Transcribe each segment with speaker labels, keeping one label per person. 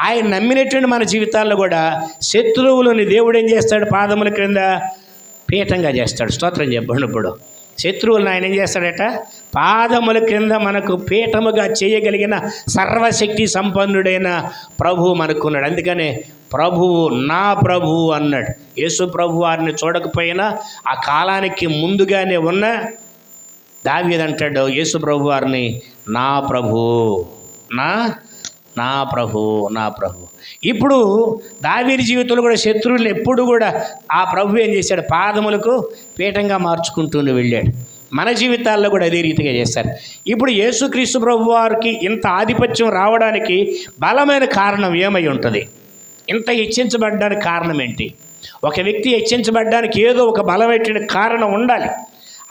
Speaker 1: ఆయన నమ్మినటువంటి మన జీవితాల్లో కూడా శత్రువులని దేవుడు ఏం చేస్తాడు? పాదముల క్రింద పీఠంగా చేస్తాడు. స్తోత్రం చెప్పండి ఇప్పుడు. శత్రువులను ఆయన ఏం చేస్తాడట? పాదముల క్రింద మనకు పీఠముగా చేయగలిగిన సర్వశక్తి సంపన్నుడైన ప్రభువు మనకున్నాడు. అందుకనే ప్రభువు నా ప్రభువు అన్నాడు. యేసు ప్రభు వారిని చూడకపోయినా ఆ కాలానికి ముందుగానే ఉన్న దావీద్ యేసు ప్రభు వారిని నా ప్రభు నా నా ప్రభు నా ప్రభు. ఇప్పుడు దావీరి జీవితంలో కూడా శత్రువులు ఎప్పుడు కూడా ఆ ప్రభు ఏం చేశాడు? పాదములకు పీఠంగా మార్చుకుంటూనే వెళ్ళాడు. మన జీవితాల్లో కూడా అదే రీతిగా చేస్తారు ఇప్పుడు యేసుక్రీస్తు ప్రభు వారికి ఇంత ఆధిపత్యం రావడానికి బలమైన కారణం ఏమై ఉంటుంది? ఇంత హెచ్చించబడ్డానికి కారణం ఏంటి? ఒక వ్యక్తి హెచ్చించబడ్డానికి ఏదో ఒక బలమైన కారణం ఉండాలి.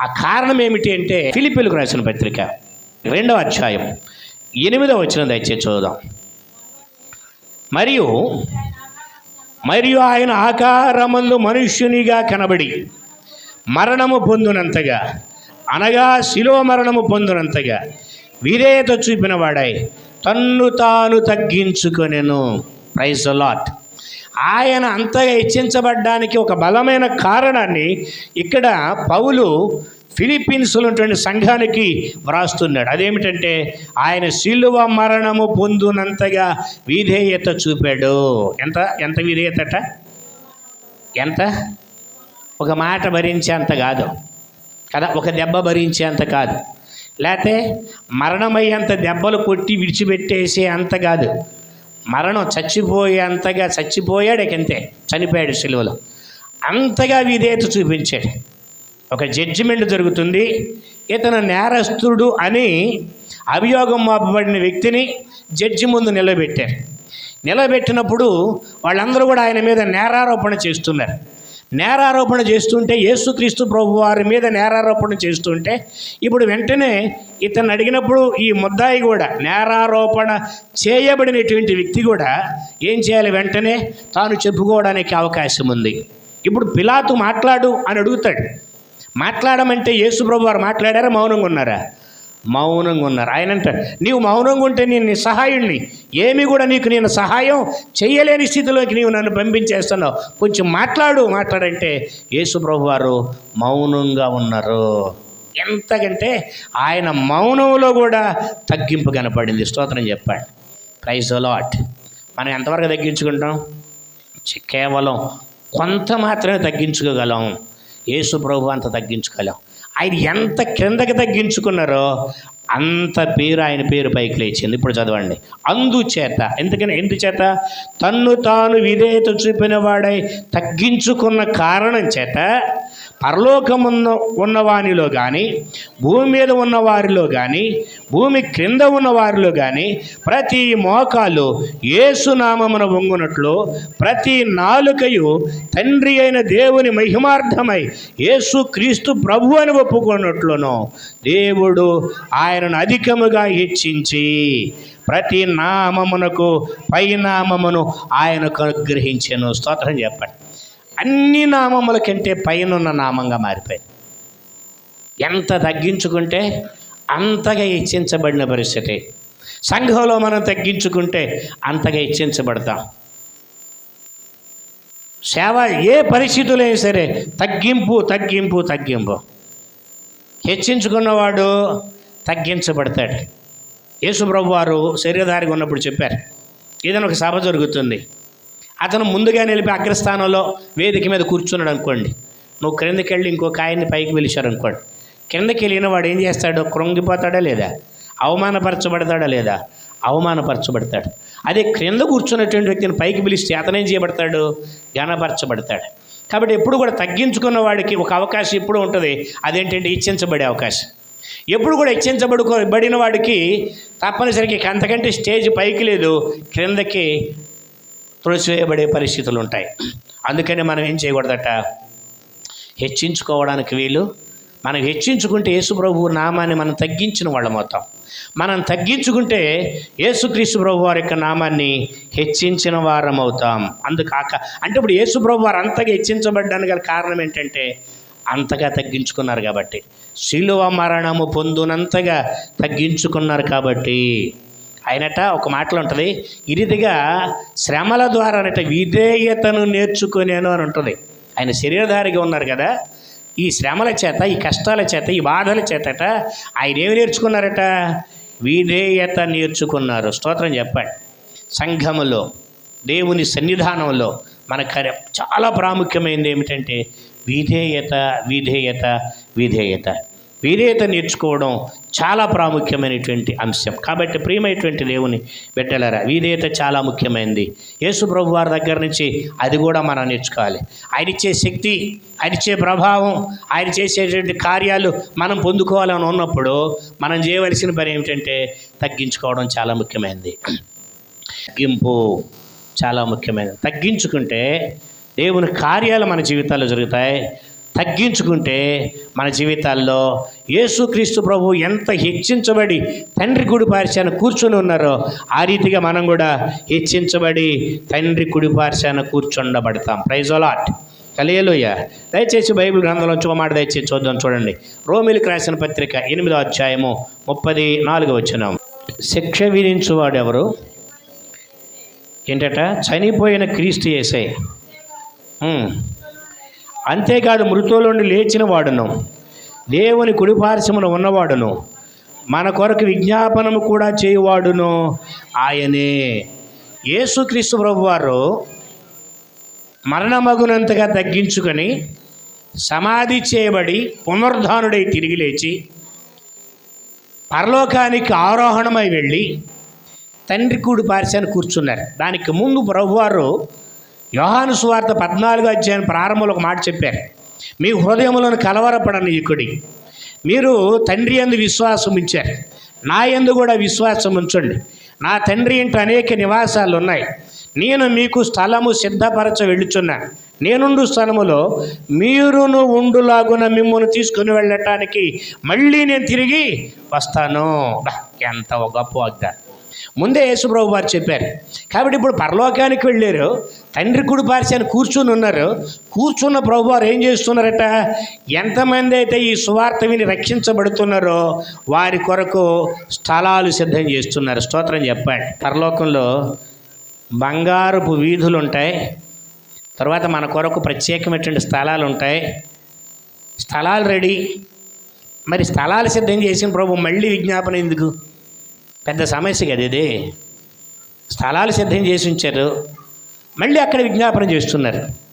Speaker 1: ఆ కారణం ఏమిటి అంటే ఫిలిపిలకు రాసిన పత్రిక రెండవ అధ్యాయం ఎనిమిదవ వచ్చిన దయచేసి చూద్దాం మరియు మరియు ఆయన ఆకారమందు మనుష్యునిగా కనబడి మరణము పొందునంతగా అనగా శిలో మరణము పొందునంతగా విధేయత చూపినవాడై తన్ను తాను తగ్గించుకొనెను. ప్రైజ్ లాట్ ఆయన అంతగా హెచ్చించబడ్డానికి ఒక బలమైన కారణాన్ని ఇక్కడ పౌలు ఫిలిప్పీన్స్లో ఉన్నటువంటి సంఘానికి వ్రాస్తున్నాడు. అదేమిటంటే ఆయన శిలువ మరణము పొందునంతగా విధేయత చూపాడు. ఎంత? ఎంత విధేయతట? ఎంత? ఒక మాట భరించే అంత కాదు. కదా? ఒక దెబ్బ భరించే అంత కాదు. లేకపోతే మరణమయ్యేంత దెబ్బలు కొట్టి విడిచిపెట్టేసే అంత కాదు. మరణం చచ్చిపోయే అంతగా చచ్చిపోయాడు ఇకంతే చనిపోయాడు సిలువలో అంతగా విధేయత చూపించాడు. ఒక జడ్జిమెంట్ జరుగుతుంది. ఇతను నేరస్తుడు అని అభియోగం మోపబడిన వ్యక్తిని జడ్జి ముందు నిలబెట్టారు. నిలబెట్టినప్పుడు వాళ్ళందరూ కూడా ఆయన మీద నేరారోపణ చేస్తున్నారు. నేరారోపణ చేస్తుంటే యేసుక్రీస్తు ప్రభు వారి మీద నేరారోపణ చేస్తుంటే ఇప్పుడు వెంటనే ఇతను అడిగినప్పుడు ఈ ముద్దాయి కూడా నేరారోపణ చేయబడినటువంటి వ్యక్తి కూడా ఏం చేయాలి వెంటనే? తాను చెప్పుకోవడానికి అవకాశం ఉంది. ఇప్పుడు పిలాతు మాట్లాడు అని అడుగుతాడు. మాట్లాడమంటే యేసుప్రభు వారు మాట్లాడారా? మౌనంగా ఉన్నారా? మౌనంగా ఉన్నారు. ఆయన నీవు మౌనంగా ఉంటే నేను నీ సహాయుణ్ణి. ఏమి కూడా నీకు నేను సహాయం చేయలేని స్థితిలోకి నీవు నన్ను పంపించేస్తున్నావు. కొంచెం మాట్లాడు మాట్లాడంటే యేసుప్రభు వారు మౌనంగా ఉన్నారు. ఎంతకంటే ఆయన మౌనంలో కూడా తగ్గింపు కనపడింది. స్తోత్రం చెప్పాడు. ప్రైజ్ అలాట్ మనం ఎంతవరకు తగ్గించుకుంటాం? కేవలం కొంత మాత్రమే తగ్గించుకోగలం. యేసు ప్రభు అంత తగ్గించుకోలేం. ఆయన ఎంత క్రిందకి తగ్గించుకున్నారో అంత పేరు ఆయన పేరు పైకి లేచింది. ఇప్పుడు చదవండి. అందుచేత ఎందుకని? ఎందుచేత? తన్ను తాను విధేయత చూపిన వాడై తగ్గించుకున్న కారణం చేత పరలోకమున్న ఉన్నవానిలో కానీ భూమి మీద ఉన్న వారిలో కానీ భూమి క్రింద ఉన్న వారిలో కానీ ప్రతి మోకాలు ఏసునామమున వంగునట్లు ప్రతి నాలుకయు తండ్రి అయిన దేవుని మహిమార్థమై యేసు క్రీస్తు ప్రభు అని ఒప్పుకున్నట్లును దేవుడు ఆయనను అధికముగా హెచ్చించి ప్రతి నామమునకు పై నామమును ఆయనకు అనుగ్రహించను. స్తోత్రం చెప్పండి. అన్ని నామముల కంటే పైనున్న నామంగా మారిపోయింది ఎంత తగ్గించుకుంటే అంతగా హెచ్చించబడిన పరిస్థితి. సంఘంలో మనం తగ్గించుకుంటే అంతగా హెచ్చించబడతాం సేవ ఏ పరిస్థితులైనా సరే తగ్గింపు తగ్గింపు తగ్గింపు. హెచ్చించుకున్నవాడు తగ్గించబడతాడు. యేసుప్రభు వారు శరీరధారిగా ఉన్నప్పుడు చెప్పారు ఏదైనా ఒక సభ జరుగుతుంది. అతను ముందుగా నిలిపి అగ్రస్థానంలో వేదిక మీద కూర్చున్నాడు అనుకోండి. నువ్వు క్రిందకి వెళ్ళి ఇంకో కాయన్ని పైకి పిలిచారు అనుకోండి. కిందకి వెళ్ళిన వాడు ఏం చేస్తాడు? కృంగిపోతాడా లేదా? అవమానపరచబడతాడా లేదా? అవమానపరచబడతాడు. అదే క్రింద కూర్చున్నటువంటి వ్యక్తిని పైకి పిలిస్తే అతనేం చేయబడతాడు? ఘనపరచబడతాడు. కాబట్టి ఎప్పుడు కూడా తగ్గించుకున్న వాడికి ఒక అవకాశం ఎప్పుడు ఉంటుంది. అదేంటంటే ఇచ్చించబడే అవకాశం. ఎప్పుడు కూడా హెచ్చించబడుకోబడిన వాడికి తప్పనిసరికి అంతకంటే స్టేజ్ పైకి లేదు. క్రిందకి త్రోసివేయబడే పరిస్థితులు ఉంటాయి అందుకని మనం ఏం చేయకూడదట? హెచ్చించుకోవడానికి వీలు. మనం హెచ్చించుకుంటే యేసుప్రభు నామాన్ని మనం తగ్గించిన వాళ్ళం అవుతాం. మనం తగ్గించుకుంటే యేసుక్రీస్తు ప్రభు వారి యొక్క నామాన్ని హెచ్చించిన వారం అవుతాం. అందుకాక అంటే ఇప్పుడు యేసుప్రభు వారు అంతగా హెచ్చించబడ్డానికి గల కారణం ఏంటంటే అంతగా తగ్గించుకున్నారు కాబట్టి శిలువ మరణము పొందునంతగా తగ్గించుకున్నారు కాబట్టి ఆయనట ఒక మాటలు ఉంటుంది ఇరిదిగా శ్రమల ద్వారా అనట విధేయతను నేర్చుకునేను అని ఉంటుంది. ఆయన శరీరధారిగా ఉన్నారు కదా ఈ శ్రమల చేత ఈ కష్టాల చేత ఈ బాధల చేతట ఆయన ఏమి నేర్చుకున్నారట? విధేయత నేర్చుకున్నారు. స్తోత్రం చెప్పండి. సంఘములో దేవుని సన్నిధానంలో మన చాలా ప్రాముఖ్యమైనది ఏమిటంటే విధేయత విధేయత విధేయత. విధేయత నేర్చుకోవడం చాలా ప్రాముఖ్యమైనటువంటి అంశం. కాబట్టి ప్రియమైనటువంటి దేవుని బిడ్డలరా విధేయత చాలా ముఖ్యమైనది యేసు ప్రభు వారి దగ్గర నుంచి అది కూడా మనం నేర్చుకోవాలి. ఆయన ఇచ్చే శక్తి ఆయన ఇచ్చే ప్రభావం ఆయన చేసేటువంటి కార్యాలు మనం పొందుకోవాలని ఉన్నప్పుడు మనం చేయవలసిన పని ఏమిటంటే తగ్గించుకోవడం చాలా ముఖ్యమైనది తగ్గింపు చాలా ముఖ్యమైనది. తగ్గించుకుంటే దేవుని కార్యాలు మన జీవితాల్లో జరుగుతాయి. తగ్గించుకుంటే మన జీవితాల్లో యేసుక్రీస్తు ప్రభు ఎంత హెచ్చించబడి తండ్రి కుడిపార్చాన కూర్చొని ఉన్నారో ఆ రీతిగా మనం కూడా హెచ్చించబడి తండ్రి కుడిపార్శాన కూర్చుండబడతాం. ప్రైజ్ అలాట్ కలియలోయ దయచేసి బైబిల్ గ్రంథంలో చూమాట దయచేసి చూద్దాం చూడండి. రోమిలికి రాసిన పత్రిక ఎనిమిదో అధ్యాయము ముప్పది నాలుగు వచ్చినాం శిక్ష విధించువాడెవరు ఏంటట? చనిపోయిన క్రీస్తు చేసే అంతేకాదు మృతులోని లేచిన వాడును. దేవుని కుడిపార్శ్వమున ఉన్నవాడును. మన కొరకు విజ్ఞాపనము కూడా చేయువాడును. ఆయనే. యేసుక్రీస్తు ప్రభు వారు మరణమగునంతగా తగ్గించుకొని సమాధి చేయబడి పునరుద్ధానుడై తిరిగి లేచి పరలోకానికి ఆరోహణమై వెళ్ళి తండ్రి కూడి పార్శాన్ని కూర్చున్నారు. దానికి ముందు ప్రభువారు యోహాను సువార్త పద్నాలుగు అధ్యాయం ప్రారంభంలో ఒక మాట చెప్పారు. మీ హృదయములను కలవరపడని ఇక్కడి మీరు తండ్రి ఎందు విశ్వాసం ఉంచారు. నా ఎందు కూడా విశ్వాసం ఉంచండి. నా తండ్రి ఇంటి అనేక నివాసాలు ఉన్నాయి నేను మీకు స్థలము సిద్ధపరచ వెళ్ళుచున్నా నేనుండు స్థలములో మీరును ఉండులాగున మిమ్మల్ని తీసుకుని వెళ్ళటానికి మళ్ళీ నేను తిరిగి వస్తాను. ఎంత గొప్ప వాగ్దానం. ముందే యేసుప్రభు వారు చెప్పారు. కాబట్టి ఇప్పుడు పరలోకానికి వెళ్ళారు. తండ్రి కుడి పార్శాన్ని కూర్చుని ఉన్నారు. కూర్చున్న ప్రభు వారు ఏం చేస్తున్నారట? ఎంతమంది అయితే ఈ సువార్త విని రక్షించబడుతున్నారో వారి కొరకు స్థలాలు సిద్ధం చేస్తున్నారు. స్తోత్రం చెప్పండి. పరలోకంలో బంగారపు వీధులు ఉంటాయి. తర్వాత మన కొరకు ప్రత్యేకమైనటువంటి స్థలాలు ఉంటాయి. స్థలాలు రెడీ. మరి స్థలాలు సిద్ధం చేసిన ప్రభు మళ్ళీ విజ్ఞాపన ఎందుకు? పెద్ద సమస్య కదా ఇది. స్థలాలు సిద్ధం చేసి ఉంచారు. మళ్ళీ అక్కడ విజ్ఞాపన చేస్తున్నారు.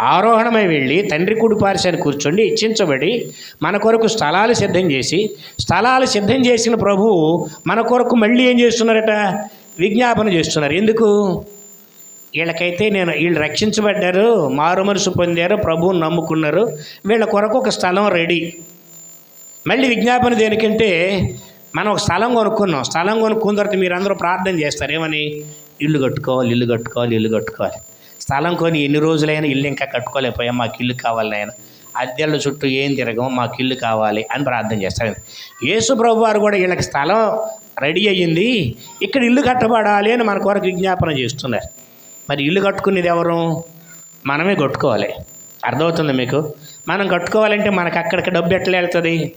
Speaker 1: ఆరోహణమై వెళ్ళి తండ్రి కుడి పార్శాన్ని కూర్చోండి ఇచ్చించబడి మన కొరకు స్థలాలు సిద్ధం చేసి స్థలాలు సిద్ధం చేసిన ప్రభువు మన కొరకు మళ్ళీ ఏం చేస్తున్నారట? విజ్ఞాపన చేస్తున్నారు. ఎందుకు? వీళ్ళకైతే నేను వీళ్ళు రక్షించబడ్డారు మారు మనసు పొందారు ప్రభువుని నమ్ముకున్నారు. వీళ్ళ కొరకు ఒక స్థలం రెడీ. మళ్ళీ విజ్ఞాపన దేనికంటే మనం ఒక స్థలం కొనుక్కున్నాం. స్థలం కొనుక్కున్న తర్వాత మీరు అందరూ ప్రార్థన చేస్తారు. ఏమని? ఇల్లు కట్టుకోవాలి ఇల్లు కట్టుకోవాలి ఇల్లు కట్టుకోవాలి. స్థలం కొని ఎన్ని రోజులైనా ఇల్లు ఇంకా కట్టుకోలేకపోయా. మాకు ఇల్లు కావాలి నాయన. అద్దెళ్ళ చుట్టూ ఏం తిరగము మాకు ఇల్లు కావాలి అని ప్రార్థన చేస్తారు. యేసు ప్రభు వారు కూడా వీళ్ళకి స్థలం రెడీ అయ్యింది. ఇక్కడ ఇల్లు కట్టబడాలి అని మన కొరకు విజ్ఞాపన చేస్తున్నారు. మరి ఇల్లు కట్టుకునేది ఎవరు? మనమే కట్టుకోవాలి. అర్థమవుతుంది మీకు? మనం కట్టుకోవాలంటే మనకు అక్కడికి డబ్బు ఎట్లా వెళ్తుంది?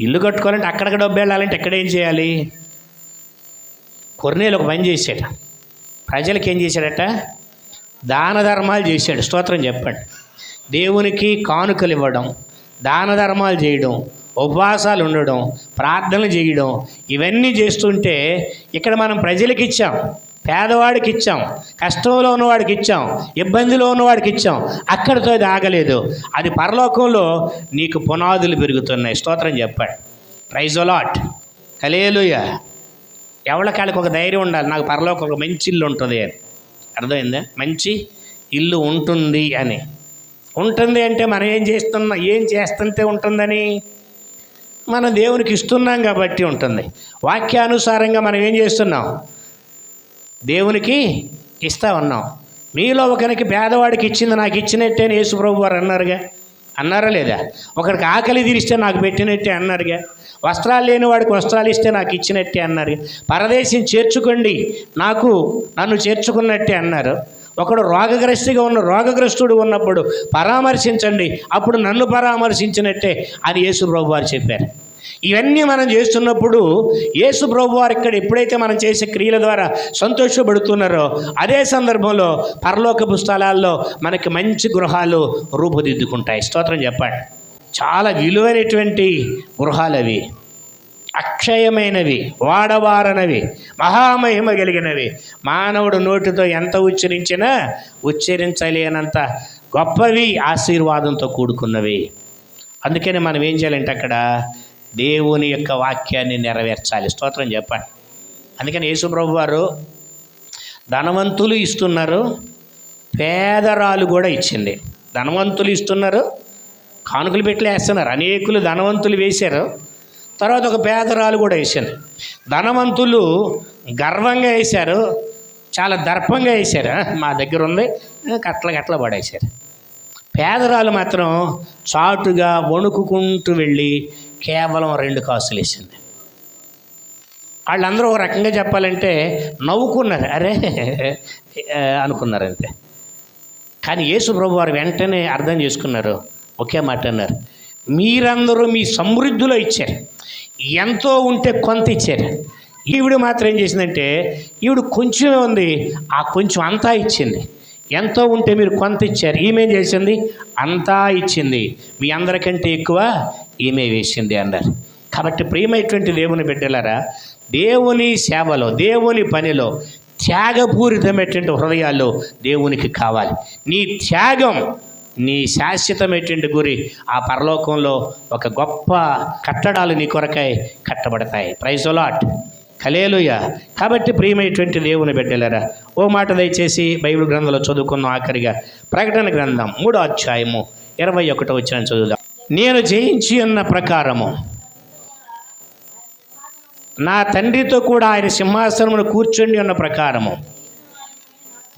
Speaker 1: ఇల్లు కట్టుకోవాలంటే అక్కడికి డబ్బు వెళ్ళాలంటే ఎక్కడ ఏం చేయాలి? కొర్నేలు ఒక పని చేశాడు ప్రజలకి ఏం చేశాడట? దాన ధర్మాలు చేశాడు. స్తోత్రం చెప్పండి. దేవునికి కానుకలు ఇవ్వడం దాన ధర్మాలు చేయడం ఉపవాసాలు ఉండడం ప్రార్థనలు చేయడం ఇవన్నీ చేస్తుంటే ఇక్కడ మనం ప్రజలకు ఇచ్చాం. పేదవాడికి ఇచ్చాం కష్టంలో ఉన్నవాడికి ఇచ్చాం ఇబ్బందిలో ఉన్నవాడికి ఇచ్చాం అక్కడితో అది ఆగలేదు. అది పరలోకంలో నీకు పునాదులు పెరుగుతున్నాయి. స్తోత్రం చెప్పాడు. ప్రైజ్ అలాట్ కలేలుయ ఎవరికాళ్ళకి ఒక ధైర్యం ఉండాలి? నాకు పరలోకం ఒక మంచి ఇల్లు ఉంటుంది అని. అర్థమైందా? మంచి ఇల్లు ఉంటుంది అని. ఉంటుంది అంటే మనం ఏం చేస్తున్నా ఏం చేస్తుంటే ఉంటుందని? మనం దేవునికి ఇస్తున్నాం కాబట్టి ఉంటుంది. వాక్యానుసారంగా మనం ఏం చేస్తున్నాం? దేవునికి ఇస్తా ఉన్నాం. మీలో ఒకరికి పేదవాడికి ఇచ్చింది నాకు ఇచ్చినట్టే యేసుప్రభు వారు అన్నారుగా? అన్నారా లేదా? ఒకరికి ఆకలి తీరిస్తే నాకు పెట్టినట్టే అన్నారుగా? వస్త్రాలు లేని వాడికి వస్త్రాలు ఇస్తే నాకు ఇచ్చినట్టే అన్నారు పరదేశం చేర్చుకోండి నాకు నన్ను చేర్చుకున్నట్టే అన్నారు. ఒకడు రోగగ్రస్తుగా ఉన్న రోగగ్రస్తుడు ఉన్నప్పుడు పరామర్శించండి అప్పుడు నన్ను పరామర్శించినట్టే అని యేసు ప్రభు వారు చెప్పారు. ఇవన్నీ మనం చేస్తున్నప్పుడు యేసు ప్రభు వారు ఇక్కడ ఎప్పుడైతే మనం చేసే క్రియల ద్వారా సంతోషపడుతున్నారో అదే సందర్భంలో పరలోకపు స్థలాల్లో మనకి మంచి గృహాలు రూపుదిద్దుకుంటాయి. స్తోత్రం చెప్పండి. చాలా విలువైనటువంటి గృహాలు అవి. అక్షయమైనవి వాడవారనవి మహామహిమ కలిగినవి. మానవుడు నోటితో ఎంత ఉచ్చరించినా ఉచ్చరించలేనంత గొప్పవి ఆశీర్వాదంతో కూడుకున్నవి. అందుకని మనం ఏం చేయాలంటే అక్కడ దేవుని యొక్క వాక్యాన్ని నెరవేర్చాలి. స్తోత్రం చెప్పండి. అందుకని యేసుప్రభు వారు ధనవంతులు ఇస్తున్నారు పేదరాలు కూడా ఇచ్చింది. ధనవంతులు ఇస్తున్నారు కానుకలు పెట్టి వేస్తున్నారు అనేకులు ధనవంతులు వేశారు తర్వాత ఒక పేదరాలు కూడా వేసింది ధనవంతులు గర్వంగా వేశారు చాలా దర్పంగా వేశారు. మా దగ్గర ఉంది కట్ల కట్ల పడేశారు. పేదరాలు మాత్రం చాటుగా వణుకుకుంటూ వెళ్ళి కేవలం రెండు కాసులు వేసింది. వాళ్ళందరూ ఒక రకంగా చెప్పాలంటే నవ్వుకున్నారు. అరే అనుకున్నారు అంతే కానీ యేసు ప్రభు వారు వెంటనే అర్థం చేసుకున్నారు. ఒకే మాట అన్నారు. మీరందరూ మీ సమృద్ధిలో ఇచ్చారు. ఎంతో ఉంటే కొంత ఇచ్చారు. ఈవిడ మాత్రం ఏం చేసిందంటే ఈవిడ కొంచెమే ఉంది ఆ కొంచెం అంతా ఇచ్చింది. ఎంతో ఉంటే మీరు కొంత ఇచ్చారు. ఈమె ఏం చేసింది? అంతా ఇచ్చింది. మీ అందరికంటే ఎక్కువ ఈమె వేసింది అన్నారు. కాబట్టి ప్రియమైనటువంటి దేవుని బిడ్డలారా దేవుని సేవలో దేవుని పనిలో త్యాగపూరితమైనటువంటి హృదయాలు దేవునికి కావాలి. నీ త్యాగం నీ శాశ్వతమైనటువంటి గురి ఆ పరలోకంలో ఒక గొప్ప కట్టడాలు నీ కొరకై కట్టబడతాయి. ప్రైజోలాట్ కలేలుయ కాబట్టి ప్రియమైనటువంటి దేవుని బిడ్డలరా ఓ మాట దయచేసి బైబిల్ గ్రంథంలో చదువుకున్న ఆఖరిగా ప్రకటన గ్రంథం మూడో అధ్యాయము ఇరవై ఒకటో వచ్చిన చదువుదాం. నేను జయించి ఉన్న ప్రకారము నా తండ్రితో కూడా ఆయన సింహాసనమును కూర్చుండి ఉన్న ప్రకారము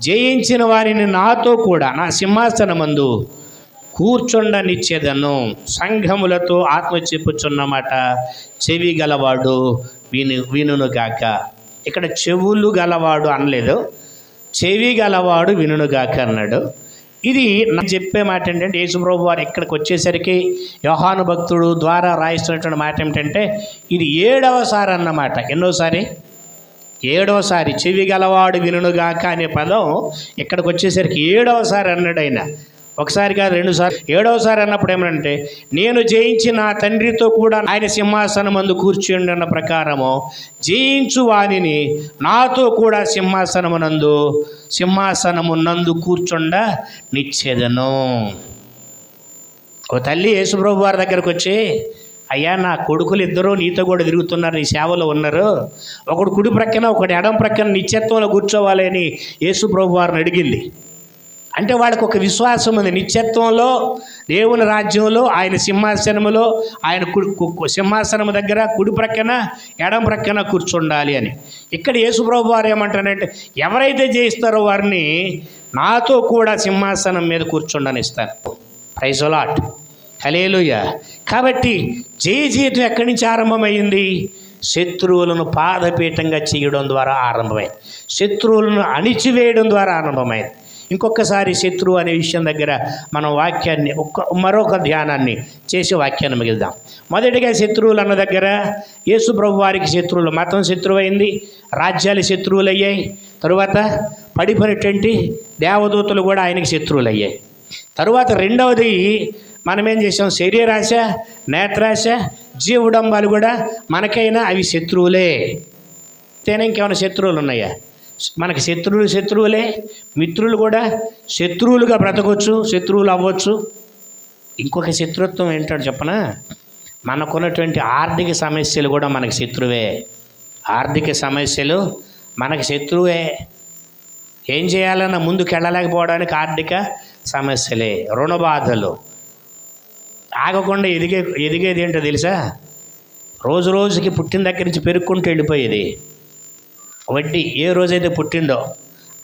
Speaker 1: జయించిన వారిని నాతో కూడా నా సింహాసనమందు కూర్చుండనిచ్చేదను. సంఘములతో ఆత్మ చెప్పుచున్నమాట చెవి గలవాడు విను వినును గాక. ఇక్కడ చెవులు గలవాడు అనలేదు చెవి గలవాడు వినును అన్నాడు. ఇది నేను చెప్పే మాట ఏంటంటే యేసుప్రభు వారు ఇక్కడికి వచ్చేసరికి యోహాను భక్తుడు ద్వారా రాయిస్తున్నటువంటి మాట ఏమిటంటే ఇది ఏడవసారి అన్నమాట. ఎన్నోసారి? ఏడవసారి. చెవి గలవాడు వినుగాక అనే పదం ఇక్కడికి వచ్చేసరికి ఏడవసారి అన్నాడు ఆయన. ఒకసారి కాదు రెండుసార్లు ఏడవసారి అన్నప్పుడు ఏమంటే నేను జయించి నా తండ్రితో కూడా ఆయన సింహాసనం మందు కూర్చుండి అన్న ప్రకారము జయించు వానిని నాతో కూడా సింహాసనమునందు సింహాసనము నందు కూర్చుండ నిచ్చేదను. ఓ తల్లి యేసుప్రభు వారి దగ్గరకు వచ్చి అయ్యా నా కొడుకులు ఇద్దరు నీతో కూడా తిరుగుతున్నారు నీ సేవలో ఉన్నారు. ఒకడు కుడి ప్రక్కన ఒకటి ఎడం ప్రక్కన నిత్యత్వంలో కూర్చోవాలి అని యేసుప్రభు వారిని అడిగింది. అంటే వాళ్ళకు ఒక విశ్వాసం ఉంది. నిత్యత్వంలో దేవుని రాజ్యంలో ఆయన సింహాసనములో ఆయన కుడి కు- సింహాసనము దగ్గర కుడి ప్రక్కన ఎడం ప్రక్కన కూర్చుండాలి అని. ఇక్కడ యేసుప్రభు వారు ఏమంటారంటే ఎవరైతే జయిస్తారో వారిని నాతో కూడా సింహాసనం మీద కూర్చుండనిస్తారు ప్రైజోలాట్ హలేలుయ కాబట్టి జయ జీవితం ఎక్కడి నుంచి ఆరంభమైంది? శత్రువులను పాదపీఠంగా చేయడం ద్వారా ఆరంభమైంది. శత్రువులను అణిచివేయడం ద్వారా ఆరంభమైంది. ఇంకొకసారి శత్రువు అనే విషయం దగ్గర మనం వాక్యాన్ని ఒక్క మరొక ధ్యానాన్ని చేసి వాక్యాన్ని మిగిల్దాం. మొదటిగా శత్రువులు అన్న దగ్గర యేసు ప్రభు వారికి శత్రువులు మతం శత్రువైంది రాజ్యాలు శత్రువులు అయ్యాయి తరువాత పడిపోయినటువంటి దేవదూతలు కూడా ఆయనకి శత్రువులు అయ్యాయి తరువాత రెండవది మనం ఏం చేసాం శరీరాశ నేత్రాశ జీవుడంబాలు కూడా మనకైనా అవి శత్రువులే. తేనే ఇంకేమైనా శత్రువులు ఉన్నాయా? మనకి శత్రువులు శత్రువులే మిత్రులు కూడా శత్రువులుగా బ్రతకొచ్చు శత్రువులు అవ్వచ్చు. ఇంకొక శత్రుత్వం ఏంటో చెప్పనా? మనకున్నటువంటి ఆర్థిక సమస్యలు కూడా మనకి శత్రువే. ఆర్థిక సమస్యలు మనకి శత్రువే. ఏం చేయాలన్నా ముందుకు వెళ్ళలేకపోవడానికి ఆర్థిక సమస్యలే రుణ బాధలు. ఆగకుండా ఎదిగే ఎదిగేది ఏంటో తెలుసా? రోజు రోజుకి పుట్టిన దగ్గర నుంచి పెరుక్కుంటూ వెళ్ళిపోయేది. వడ్డీ ఏ రోజైతే పుట్టిందో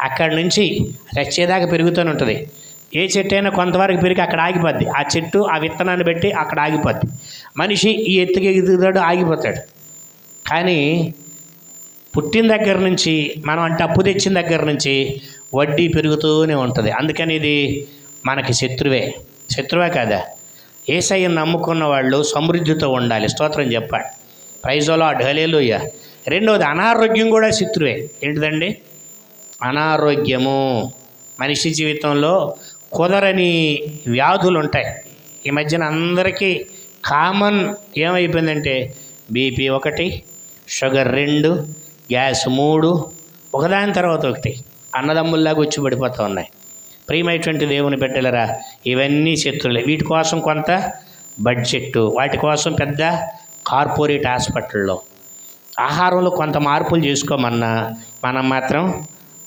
Speaker 1: అక్కడి నుంచి చచ్చేదాకా పెరుగుతూనే ఉంటుంది. ఏ చెట్టు అయినా కొంతవరకు పెరిగి అక్కడ ఆగిపోద్ది. ఆ చెట్టు ఆ విత్తనాన్ని బట్టి అక్కడ ఆగిపోద్ది. మనిషి ఈ ఎత్తుకి ఎదుగుతాడు ఆగిపోతాడు. కానీ పుట్టిన దగ్గర నుంచి మనం అంటే అప్పు తెచ్చిన దగ్గర నుంచి వడ్డీ పెరుగుతూనే ఉంటుంది. అందుకని ఇది మనకి శత్రువే. శత్రువే కదా? ఏసయ్యను నమ్ముకున్న వాళ్ళు సమృద్ధితో ఉండాలి. స్తోత్రం చెప్పాడు ప్రైజోలో ఢలేలుయ్య రెండవది అనారోగ్యం కూడా శత్రువే. ఏంటిదండి? అనారోగ్యము. మనిషి జీవితంలో కుదరని వ్యాధులు ఉంటాయి ఈ మధ్యన అందరికీ కామన్ ఏమైపోయిందంటే బీపీ ఒకటి షుగర్ రెండు గ్యాస్ మూడు ఒకదాని తర్వాత ఒకటి. అన్నదమ్ముల్లాగా వచ్చి పడిపోతూ ఉన్నాయి. ప్రియమైనటువంటి దేవుని బిడ్డలరా ఇవన్నీ శత్రులే వీటి కోసం కొంత బడ్జెట్ వాటి కోసం పెద్ద కార్పొరేట్ హాస్పిటల్లో ఆహారంలో కొంత మార్పులు చేసుకోమన్నా మనం మాత్రం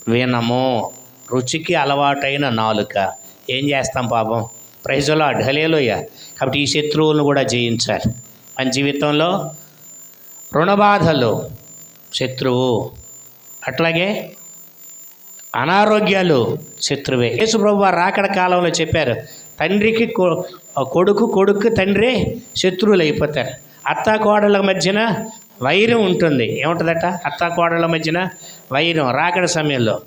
Speaker 1: వినము. రుచికి అలవాటైన నాలుక. ఏం చేస్తాం పాపం? ప్రైజులో అడ్డలేలోయ కాబట్టి ఈ శత్రువులను కూడా జయించాలి. మన జీవితంలో రుణబాధలు శత్రువు. అట్లాగే అనారోగ్యాలు శత్రువే. యేసు ప్రభు రాకడ కాలంలో చెప్పారు తండ్రికి కొ- కొడుకు కొడుకు తండ్రి శత్రువులు అయిపోతారు అత్త కోడళ్ళ మధ్యన వైరం ఉంటుంది. ఏముంటుందట? అత్తాకోడల మధ్యన వైరం రాకడ సమయంలో.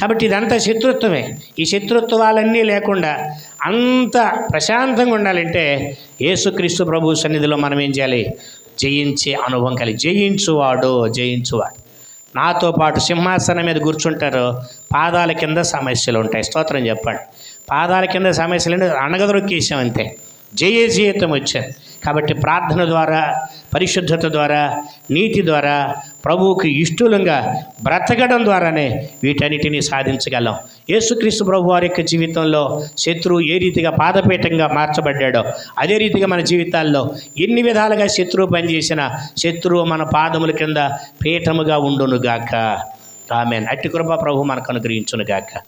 Speaker 1: కాబట్టి ఇదంతా శత్రుత్వమే. ఈ శత్రుత్వాలన్నీ లేకుండా అంత ప్రశాంతంగా ఉండాలంటే యేసుక్రీస్తు ప్రభు సన్నిధిలో మనం ఏం చేయాలి? జయించే అనుభవం కలిగి జయించువాడు జయించువాడు. నాతో పాటు సింహాసనం మీద కూర్చుంటారు. పాదాల కింద సమస్యలు ఉంటాయి. స్తోత్రం చెప్పండి. పాదాల కింద సమస్యలు అంటే అణగదొక్కేసాం అంతే. జయ జీవితం వచ్చారు. కాబట్టి ప్రార్థన ద్వారా పరిశుద్ధత ద్వారా నీతి ద్వారా ప్రభువుకి ఇష్టలుగా బ్రతకడం ద్వారానే వీటన్నిటిని సాధించగలం. యేసుక్రీస్తు ప్రభు వారి యొక్క జీవితంలో శత్రువు ఏ రీతిగా పాదపీఠంగా మార్చబడ్డాడో అదే రీతిగా మన జీవితాల్లో ఎన్ని విధాలుగా శత్రువు పనిచేసినా శత్రువు మన పాదముల కింద పీఠముగా ఉండునుగాక. ఆమె అట్టి కృప ప్రభు మనకు అనుగ్రహించునుగాక.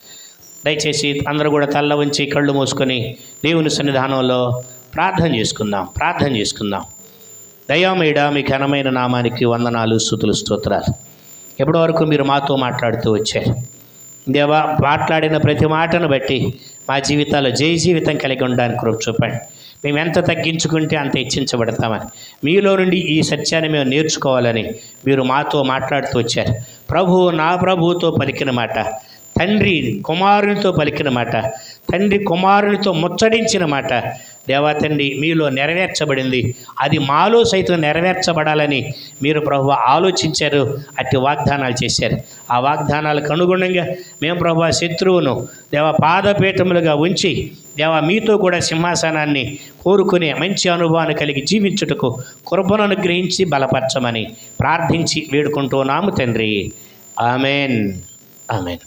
Speaker 1: దయచేసి అందరూ కూడా తల్ల ఉంచి కళ్ళు మూసుకొని దేవుని సన్నిధానంలో ప్రార్థన చేసుకుందాం ప్రార్థన చేసుకుందాం. దయామేడ మీ ఘనమైన నామానికి వందనాలు స్థుతులు స్తోత్రాలు. ఎప్పటి వరకు మీరు మాతో మాట్లాడుతూ వచ్చారు? దేవా మాట్లాడిన ప్రతి మాటను బట్టి మా జీవితాల్లో జయ జీవితం కలిగి ఉండడానికి కృప చూపండి. మేము ఎంత తగ్గించుకుంటే అంత హెచ్చించబడతామని. మీలో నుండి ఈ సత్యాన్ని మేము నేర్చుకోవాలని మీరు మాతో మాట్లాడుతూ వచ్చారు. ప్రభు నా ప్రభువుతో పలికిన మాట తండ్రి కుమారునితో పలికిన మాట తండ్రి కుమారునితో ముచ్చడించిన మాట దేవా తండ్రి మీలో నెరవేర్చబడింది. అది మాలో సైతం నెరవేర్చబడాలని మీరు ప్రభు ఆలోచించారు. అట్టి వాగ్దానాలు చేశారు. ఆ వాగ్దానాలకు అనుగుణంగా మేము ప్రభు శత్రువును దేవ పాదపీఠములుగా ఉంచి దేవ మీతో కూడా సింహాసనాన్ని కోరుకునే మంచి అనుభవాన్ని కలిగి జీవించుటకు కృపను అనుగ్రహించి బలపరచమని ప్రార్థించి వేడుకుంటున్నాము తండ్రి. ఆమెన్. ఆమెన్.